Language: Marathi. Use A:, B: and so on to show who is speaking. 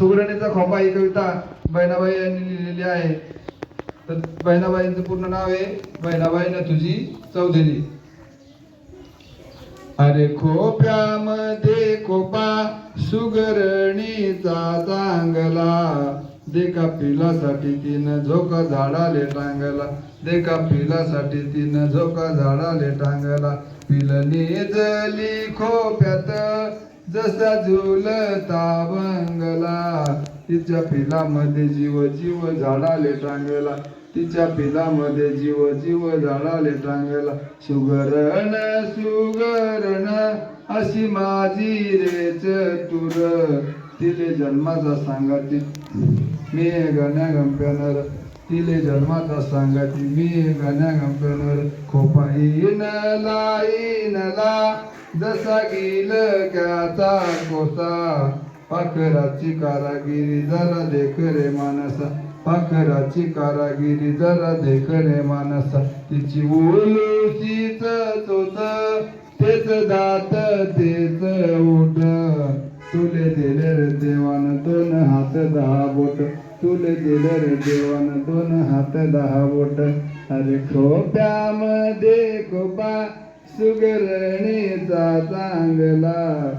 A: सुगरणीचा खोपा ही कविता बहिणाबाई यांनी लिहिलेली आहे. तर बहिणाबाईंचं पूर्ण नाव आहे बहिणाबाई न तुझी चौधरी. अरे खोप्यामध्ये खोपा सुगरणीचा चांगला. देखा पिलासाठी तिनं झोका झाडाले टांगला. देखा पिलासाठी तिनं झोका झाडाले टांगला. पिलनी जली खोप्यात जसा झुलता बंग तिच्या फिलामध्ये जीव जीव झाडाले टांगला. तिच्या फिलामध्ये जीव जीव झाडाले टांगला. सुगरण सुगरण अशी माझी रे चतुर. तिले जन्माचा सांगाती मी गाण्या गंप्यानर तिले जन्माचा सांगा ती मी गाण्या गंप्यानर खोपाईन लाईनला जसा गेल क्याचा कोसा. पाखराची कारागिरी जरा देख रे मानसा. पाखराची कारागिरी जरा देख रे मानसा. तिची उलूसीच चोच तेच दात तेच ओट तुले दिले रे देवान दोन हात दहा बोट. तुले दिले रे देवान दोन हात दहा बोट. अरे खोप्यामध्ये खोपा सुगरणीचा चांगला